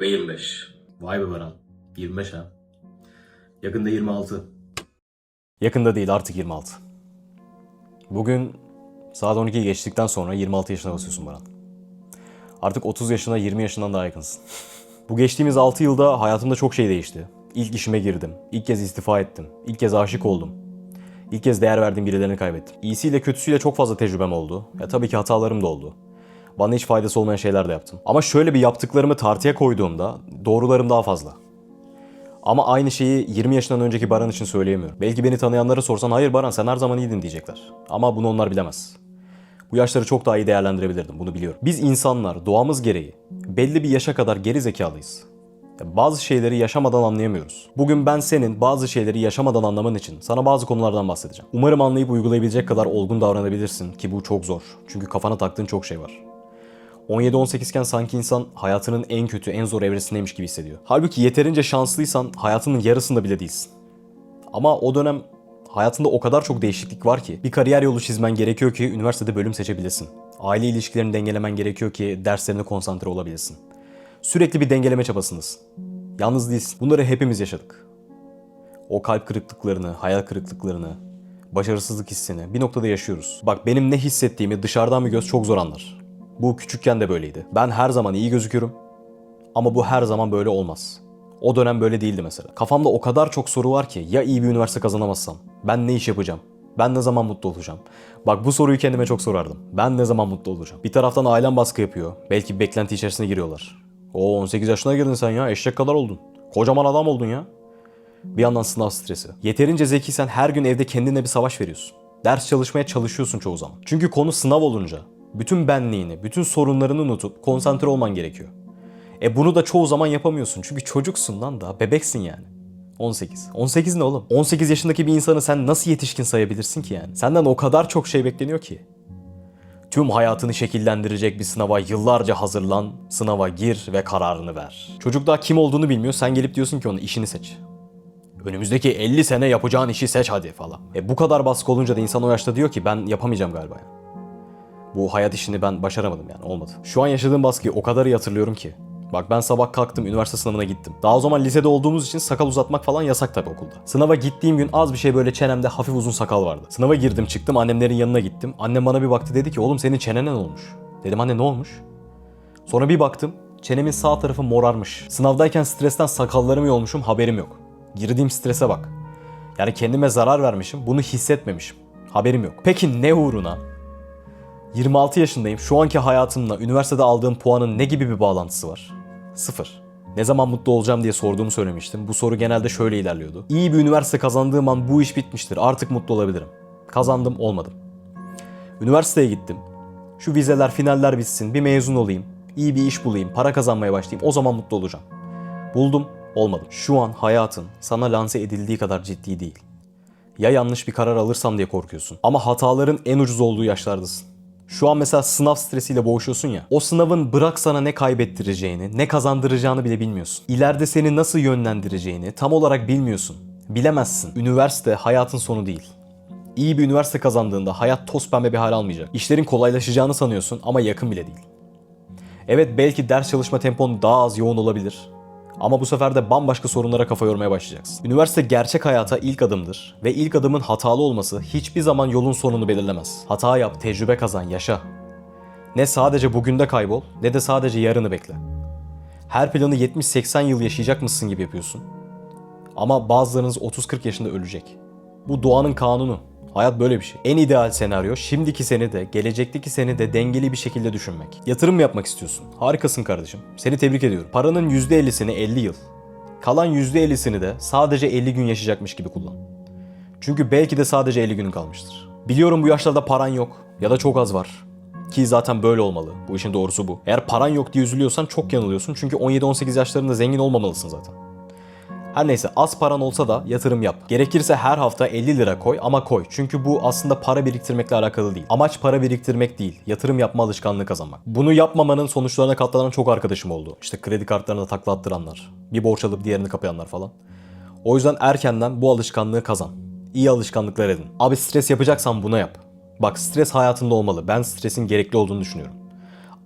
ve 25. Vay be Baran. 25 ha. Yakında 26. Yakında değil artık 26. Bugün saat 12'yi geçtikten sonra 26 yaşına basıyorsun Baran. Artık 30 yaşına 20 yaşından daha yakınsın. Bu geçtiğimiz 6 yılda hayatımda çok şey değişti. İlk işime girdim. İlk kez istifa ettim. İlk kez aşık oldum. İlk kez değer verdiğim birilerini kaybettim. İyisiyle kötüsüyle çok fazla tecrübem oldu. Ya tabii ki hatalarım da oldu. Bana hiç faydası olmayan şeyler de yaptım. Ama şöyle bir yaptıklarımı tartıya koyduğumda doğrularım daha fazla. Ama aynı şeyi 20 yaşından önceki Baran için söyleyemiyorum. Belki beni tanıyanlara sorsan hayır Baran sen her zaman iyiydin diyecekler. Ama bunu onlar bilemez. Bu yaşları çok daha iyi değerlendirebilirdim bunu biliyorum. Biz insanlar doğamız gereği belli bir yaşa kadar geri zekalıyız. Bazı şeyleri yaşamadan anlayamıyoruz. Bugün ben senin bazı şeyleri yaşamadan anlaman için sana bazı konulardan bahsedeceğim. Umarım anlayıp uygulayabilecek kadar olgun davranabilirsin ki bu çok zor. Çünkü kafana taktığın çok şey var. 17-18 iken sanki insan hayatının en kötü, en zor evresindeymiş gibi hissediyor. Halbuki yeterince şanslıysan hayatının yarısında bile değilsin. Ama o dönem hayatında o kadar çok değişiklik var ki bir kariyer yolu çizmen gerekiyor ki üniversitede bölüm seçebilesin. Aile ilişkilerini dengelemen gerekiyor ki derslerine konsantre olabilesin. Sürekli bir dengeleme çabasındasın. Yalnız değilsin. Bunları hepimiz yaşadık. O kalp kırıklıklarını, hayal kırıklıklarını, başarısızlık hissini bir noktada yaşıyoruz. Bak benim ne hissettiğimi dışarıdan bir göz çok zor anlar. Bu küçükken de böyleydi. Ben her zaman iyi gözüküyorum ama bu her zaman böyle olmaz. O dönem böyle değildi mesela. Kafamda o kadar çok soru var ki ya iyi bir üniversite kazanamazsam ben ne iş yapacağım? Ben ne zaman mutlu olacağım? Bak bu soruyu kendime çok sorardım. Ben ne zaman mutlu olacağım? Bir taraftan ailem baskı yapıyor. Belki bir beklenti içerisine giriyorlar. O 18 yaşına girdin sen ya eşek kadar oldun. Kocaman adam oldun ya. Bir yandan sınav stresi. Yeterince zekiysen her gün evde kendine bir savaş veriyorsun. Ders çalışmaya çalışıyorsun çoğu zaman. Çünkü konu sınav olunca bütün benliğini, bütün sorunlarını unutup konsantre olman gerekiyor. E bunu da çoğu zaman yapamıyorsun. Çünkü çocuksun lan da, bebeksin yani. 18. 18 ne oğlum? 18 yaşındaki bir insanı sen nasıl yetişkin sayabilirsin ki yani? Senden o kadar çok şey bekleniyor ki. Tüm hayatını şekillendirecek bir sınava yıllarca hazırlan, sınava gir ve kararını ver. Çocuk daha kim olduğunu bilmiyor, sen gelip diyorsun ki ona işini seç. Önümüzdeki 50 sene yapacağın işi seç hadi falan. E bu kadar baskı olunca da insan o yaşta diyor ki ben yapamayacağım galiba yani. Bu hayat işini ben başaramadım yani olmadı. Şu an yaşadığım baskıyı o kadar iyi hatırlıyorum ki. Bak ben sabah kalktım üniversite sınavına gittim. Daha o zaman lisede olduğumuz için sakal uzatmak falan yasak tabii okulda. Sınava gittiğim gün az bir şey böyle çenemde hafif uzun sakal vardı. Sınava girdim çıktım annemlerin yanına gittim. Annem bana bir baktı dedi ki oğlum senin çenene ne olmuş? Dedim anne ne olmuş? Sonra bir baktım çenemin sağ tarafı morarmış. Sınavdayken stresten sakallarımı yolmuşum haberim yok. Girdiğim strese bak. Yani kendime zarar vermişim bunu hissetmemişim. Haberim yok. Peki ne uğruna? 26 yaşındayım. Şu anki hayatımla üniversitede aldığım puanın ne gibi bir bağlantısı var? Sıfır. Ne zaman mutlu olacağım diye sorduğumu söylemiştim. Bu soru genelde şöyle ilerliyordu. İyi bir üniversite kazandığım an bu iş bitmiştir. Artık mutlu olabilirim. Kazandım, olmadım. Üniversiteye gittim. Şu vizeler, finaller bitsin, bir mezun olayım, iyi bir iş bulayım, para kazanmaya başlayayım. O zaman mutlu olacağım. Buldum, olmadım. Şu an hayatın sana lanse edildiği kadar ciddi değil. Ya yanlış bir karar alırsam diye korkuyorsun. Ama hataların en ucuz olduğu yaşlardasın. Şu an mesela sınav stresiyle boğuşuyorsun ya. O sınavın bırak sana ne kaybettireceğini, ne kazandıracağını bile bilmiyorsun. İleride seni nasıl yönlendireceğini tam olarak bilmiyorsun. Bilemezsin. Üniversite hayatın sonu değil. İyi bir üniversite kazandığında hayat toz pembe bir hal almayacak. İşlerin kolaylaşacağını sanıyorsun ama yakın bile değil. Evet belki ders çalışma tempon daha az yoğun olabilir. Ama bu sefer de bambaşka sorunlara kafa yormaya başlayacaksın. Üniversite gerçek hayata ilk adımdır ve ilk adımın hatalı olması hiçbir zaman yolun sonunu belirlemez. Hata yap, tecrübe kazan, yaşa. Ne sadece bugünde kaybol ne de sadece yarını bekle. Her planı 70-80 yıl yaşayacak mısın gibi yapıyorsun. Ama bazılarınız 30-40 yaşında ölecek. Bu doğanın kanunu. Hayat böyle bir şey. En ideal senaryo şimdiki seni de gelecekteki seni de dengeli bir şekilde düşünmek. Yatırım yapmak istiyorsun? Harikasın kardeşim. Seni tebrik ediyorum. Paranın %50'sini 50 yıl. Kalan %50'sini de sadece 50 gün yaşayacakmış gibi kullan. Çünkü belki de sadece 50 günün kalmıştır. Biliyorum bu yaşlarda paran yok ya da çok az var. Ki zaten böyle olmalı. Bu işin doğrusu bu. Eğer paran yok diye üzülüyorsan çok yanılıyorsun. Çünkü 17-18 yaşlarında zengin olmamalısın zaten. Her neyse az paran olsa da yatırım yap. Gerekirse her hafta 50 lira koy ama koy. Çünkü bu aslında para biriktirmekle alakalı değil. Amaç para biriktirmek değil. Yatırım yapma alışkanlığı kazanmak. Bunu yapmamanın sonuçlarına katlanan çok arkadaşım oldu. İşte kredi kartlarına takla attıranlar. Bir borç alıp diğerini kapayanlar falan. O yüzden erkenden bu alışkanlığı kazan. İyi alışkanlıklar edin. Abi stres yapacaksan buna yap. Bak stres hayatında olmalı. Ben stresin gerekli olduğunu düşünüyorum.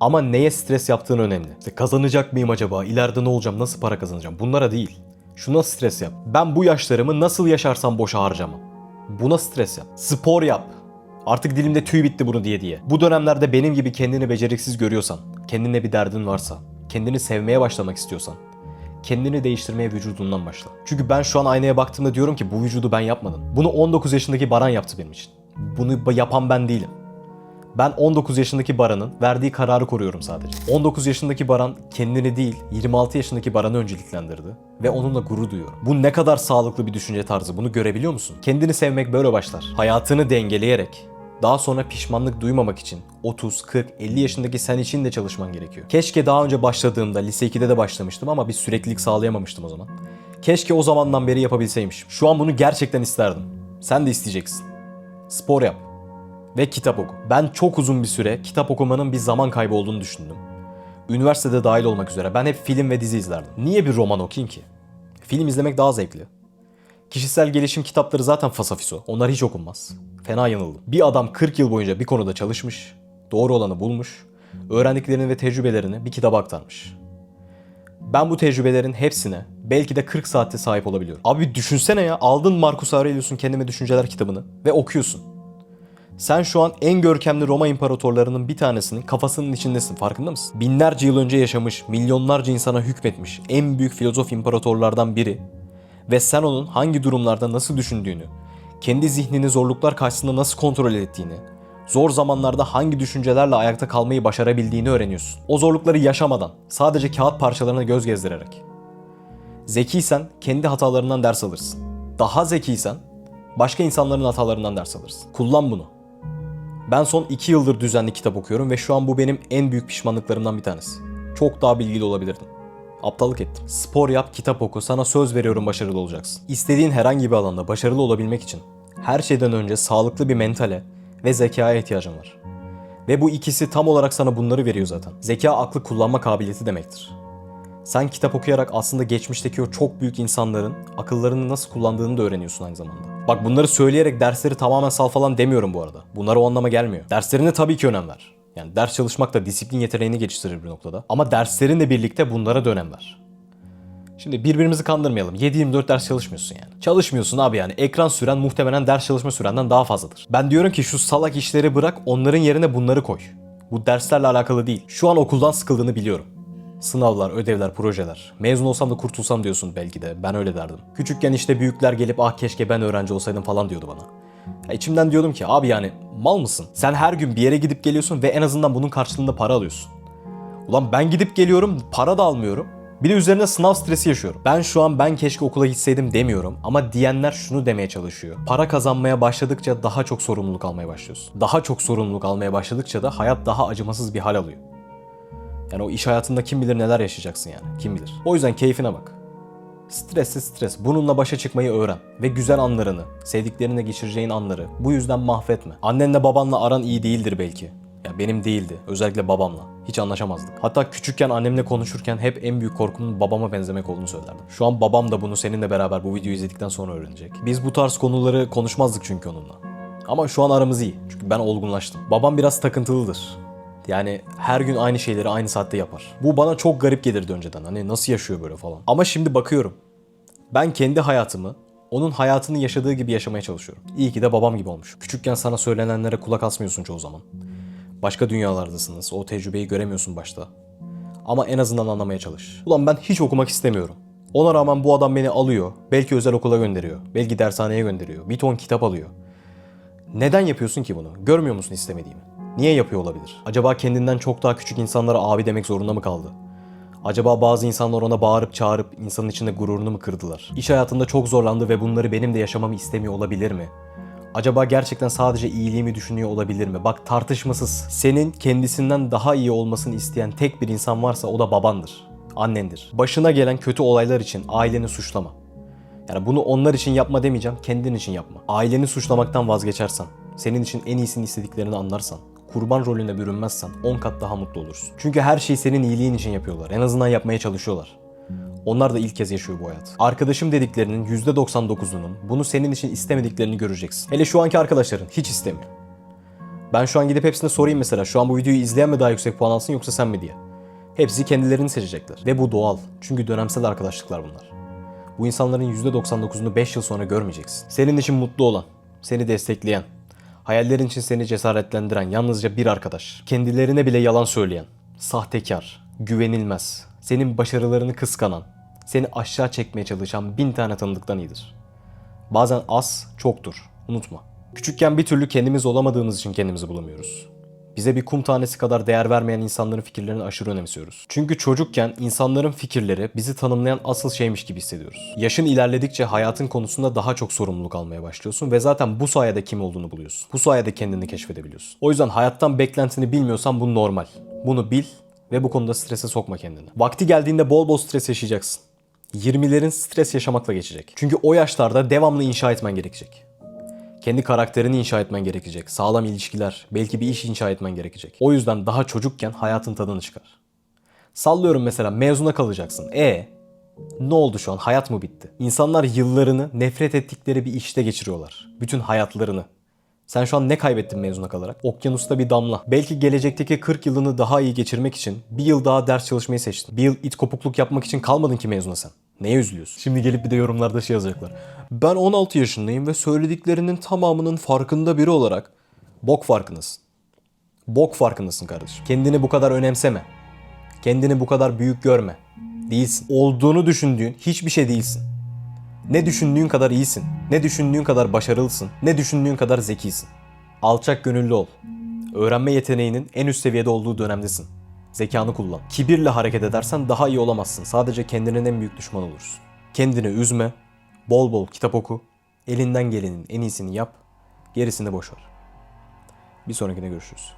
Ama neye stres yaptığın önemli. İşte kazanacak mıyım acaba? İleride ne olacağım? Nasıl para kazanacağım? Bunlara değil. Şuna stres yap. Ben bu yaşlarımı nasıl yaşarsam boşa harcamam. Buna stres yap. Spor yap. Artık dilimde tüy bitti bunu diye diye. Bu dönemlerde benim gibi kendini beceriksiz görüyorsan, kendine bir derdin varsa, kendini sevmeye başlamak istiyorsan, kendini değiştirmeye vücudundan başla. Çünkü ben şu an aynaya baktığımda diyorum ki bu vücudu ben yapmadım. Bunu 19 yaşındaki Baran yaptı benim için. Bunu yapan ben değilim. Ben 19 yaşındaki Baran'ın verdiği kararı koruyorum sadece. 19 yaşındaki Baran kendini değil 26 yaşındaki Baran'ı önceliklendirdi ve onunla gurur duyuyorum. Bu ne kadar sağlıklı bir düşünce tarzı bunu görebiliyor musun? Kendini sevmek böyle başlar. Hayatını dengeleyerek daha sonra pişmanlık duymamak için 30, 40, 50 yaşındaki sen için de çalışman gerekiyor. Keşke daha önce başladığımda lise 2'de de başlamıştım ama bir süreklilik sağlayamamıştım o zaman. Keşke o zamandan beri yapabilseymişim. Şu an bunu gerçekten isterdim. Sen de isteyeceksin. Spor yap ve kitap oku. Ben çok uzun bir süre kitap okumanın bir zaman kaybı olduğunu düşündüm. Üniversitede dahil olmak üzere ben hep film ve dizi izlerdim. Niye bir roman okuyayım ki? Film izlemek daha zevkli. Kişisel gelişim kitapları zaten fasafiso. Onlar hiç okunmaz. Fena yanıldım. Bir adam 40 yıl boyunca bir konuda çalışmış, doğru olanı bulmuş, öğrendiklerini ve tecrübelerini bir kitaba aktarmış. Ben bu tecrübelerin hepsine belki de 40 saatte sahip olabiliyorum. Abi düşünsene ya aldın Marcus Aurelius'un Kendime Düşünceler kitabını ve okuyorsun. Sen şu an en görkemli Roma imparatorlarının bir tanesinin kafasının içindesin farkında mısın? Binlerce yıl önce yaşamış, milyonlarca insana hükmetmiş en büyük filozof imparatorlardan biri ve sen onun hangi durumlarda nasıl düşündüğünü, kendi zihnini zorluklar karşısında nasıl kontrol ettiğini, zor zamanlarda hangi düşüncelerle ayakta kalmayı başarabildiğini öğreniyorsun. O zorlukları yaşamadan, sadece kağıt parçalarına göz gezdirerek. Zekiysen kendi hatalarından ders alırsın. Daha zekiysen başka insanların hatalarından ders alırsın. Kullan bunu. Ben son 2 yıldır düzenli kitap okuyorum ve şu an bu benim en büyük pişmanlıklarımdan bir tanesi. Çok daha bilgili olabilirdim. Aptallık ettim. Spor yap, kitap oku. Sana söz veriyorum başarılı olacaksın. İstediğin herhangi bir alanda başarılı olabilmek için her şeyden önce sağlıklı bir mentale ve zekaya ihtiyacın var. Ve bu ikisi tam olarak sana bunları veriyor zaten. Zeka aklı kullanma kabiliyeti demektir. Sen kitap okuyarak aslında geçmişteki o çok büyük insanların akıllarını nasıl kullandığını da öğreniyorsun aynı zamanda. Bak bunları söyleyerek dersleri tamamen sal falan demiyorum bu arada. Bunlar o anlama gelmiyor. Derslerine tabii ki önem ver. Yani ders çalışmak da disiplin yeteneğini geliştirir bir noktada. Ama derslerinle birlikte bunlara da önem ver. Şimdi birbirimizi kandırmayalım. 7-24 ders çalışmıyorsun yani. Çalışmıyorsun abi yani. Ekran süren muhtemelen ders çalışma sürenden daha fazladır. Ben diyorum ki şu salak işleri bırak onların yerine bunları koy. Bu derslerle alakalı değil. Şu an okuldan sıkıldığını biliyorum. Sınavlar, ödevler, projeler. Mezun olsam da kurtulsam diyorsun belki de. Ben öyle derdim. Küçükken işte büyükler gelip ah keşke ben öğrenci olsaydım falan diyordu bana. Ya içimden diyordum ki abi yani mal mısın? Sen her gün bir yere gidip geliyorsun ve en azından bunun karşılığında para alıyorsun. Ulan ben gidip geliyorum, para da almıyorum. Bir de üzerine sınav stresi yaşıyorum. Ben şu an ben keşke okula gitseydim demiyorum ama diyenler şunu demeye çalışıyor. Para kazanmaya başladıkça daha çok sorumluluk almaya başlıyorsun. Daha çok sorumluluk almaya başladıkça da hayat daha acımasız bir hal alıyor. Yani o iş hayatında kim bilir neler yaşayacaksın yani. Kim bilir. O yüzden keyfine bak. Stresse stres. Bununla başa çıkmayı öğren. Ve güzel anlarını, sevdiklerine geçireceğin anları bu yüzden mahvetme. Annenle babanla aran iyi değildir belki. Ya benim değildi. Özellikle babamla. Hiç anlaşamazdık. Hatta küçükken annemle konuşurken hep en büyük korkumun babama benzemek olduğunu söylerdim. Şu an babam da bunu seninle beraber bu videoyu izledikten sonra öğrenecek. Biz bu tarz konuları konuşmazdık çünkü onunla. Ama şu an aramız iyi. Çünkü ben olgunlaştım. Babam biraz takıntılıdır. Yani her gün aynı şeyleri aynı saatte yapar. Bu bana çok garip gelirdi önceden. Hani nasıl yaşıyor böyle falan. Ama şimdi bakıyorum. Ben kendi hayatımı onun hayatını yaşadığı gibi yaşamaya çalışıyorum. İyi ki de babam gibi olmuş. Küçükken sana söylenenlere kulak asmıyorsun çoğu zaman. Başka dünyalardasınız. O tecrübeyi göremiyorsun başta. Ama en azından anlamaya çalış. Ulan ben hiç okumak istemiyorum. Ona rağmen bu adam beni alıyor. Belki özel okula gönderiyor. Belki dershaneye gönderiyor. Bir ton kitap alıyor. Neden yapıyorsun ki bunu? Görmüyor musun istemediğimi? Niye yapıyor olabilir? Acaba kendinden çok daha küçük insanlara abi demek zorunda mı kaldı? Acaba bazı insanlar ona bağırıp çağırıp insanın içinde gururunu mu kırdılar? İş hayatında çok zorlandı ve bunları benim de yaşamamı istemiyor olabilir mi? Acaba gerçekten sadece iyiliğimi düşünüyor olabilir mi? Bak tartışmasız. Senin kendisinden daha iyi olmasını isteyen tek bir insan varsa o da babandır. Annendir. Başına gelen kötü olaylar için aileni suçlama. Yani bunu onlar için yapma demeyeceğim, kendin için yapma. Aileni suçlamaktan vazgeçersen, senin için en iyisini istediklerini anlarsan, kurban rolüne bürünmezsen 10 kat daha mutlu olursun. Çünkü her şeyi senin iyiliğin için yapıyorlar. En azından yapmaya çalışıyorlar. Onlar da ilk kez yaşıyor bu hayat. Arkadaşım dediklerinin %99'unun bunu senin için istemediklerini göreceksin. Hele şu anki arkadaşların hiç istemiyor. Ben şu an gidip hepsine sorayım mesela. Şu an bu videoyu izleyen mi daha yüksek puan alsın yoksa sen mi diye. Hepsi kendilerini seçecekler. Ve bu doğal. Çünkü dönemsel arkadaşlıklar bunlar. Bu insanların %99'unu 5 yıl sonra görmeyeceksin. Senin için mutlu olan, seni destekleyen, hayallerin için seni cesaretlendiren yalnızca bir arkadaş. Kendilerine bile yalan söyleyen, sahtekar, güvenilmez, senin başarılarını kıskanan, seni aşağı çekmeye çalışan bin tane tanıdıktan iyidir. Bazen az çoktur. Unutma. Küçükken bir türlü kendimiz olamadığımız için kendimizi bulamıyoruz. Bize bir kum tanesi kadar değer vermeyen insanların fikirlerini aşırı önemsiyoruz. Çünkü çocukken insanların fikirleri bizi tanımlayan asıl şeymiş gibi hissediyoruz. Yaşın ilerledikçe hayatın konusunda daha çok sorumluluk almaya başlıyorsun ve zaten bu sayede kim olduğunu buluyorsun. Bu sayede kendini keşfedebiliyorsun. O yüzden hayattan beklentini bilmiyorsan bu normal. Bunu bil ve bu konuda strese sokma kendini. Vakti geldiğinde bol bol stres yaşayacaksın. 20'lerin stres yaşamakla geçecek. Çünkü o yaşlarda devamlı inşa etmen gerekecek. Kendi karakterini inşa etmen gerekecek. Sağlam ilişkiler, belki bir iş inşa etmen gerekecek. O yüzden daha çocukken hayatın tadını çıkar. Sallıyorum mesela mezuna kalacaksın. E ne oldu şu an? Hayat mı bitti? İnsanlar yıllarını nefret ettikleri bir işte geçiriyorlar. Bütün hayatlarını. Sen şu an ne kaybettin mezuna kalarak? Okyanusta bir damla. Belki gelecekteki 40 yılını daha iyi geçirmek için bir yıl daha ders çalışmayı seçtin. Bir yıl it kopukluk yapmak için kalmadın ki mezuna sen. Neye üzülüyorsun? Şimdi gelip bir de yorumlarda şey yazacaklar. Ben 16 yaşındayım ve söylediklerinin tamamının farkında biri olarak bok farkındasın. Bok farkındasın kardeşim. Kendini bu kadar önemseme. Kendini bu kadar büyük görme. Değilsin. Olduğunu düşündüğün hiçbir şey değilsin. Ne düşündüğün kadar iyisin. Ne düşündüğün kadar başarılısın. Ne düşündüğün kadar zekisin. Alçak gönüllü ol. Öğrenme yeteneğinin en üst seviyede olduğu dönemdesin. Zekanı kullan. Kibirle hareket edersen daha iyi olamazsın. Sadece kendinin en büyük düşman olursun. Kendini üzme. Bol bol kitap oku. Elinden gelenin en iyisini yap. Gerisini boş ver. Bir sonrakine görüşürüz.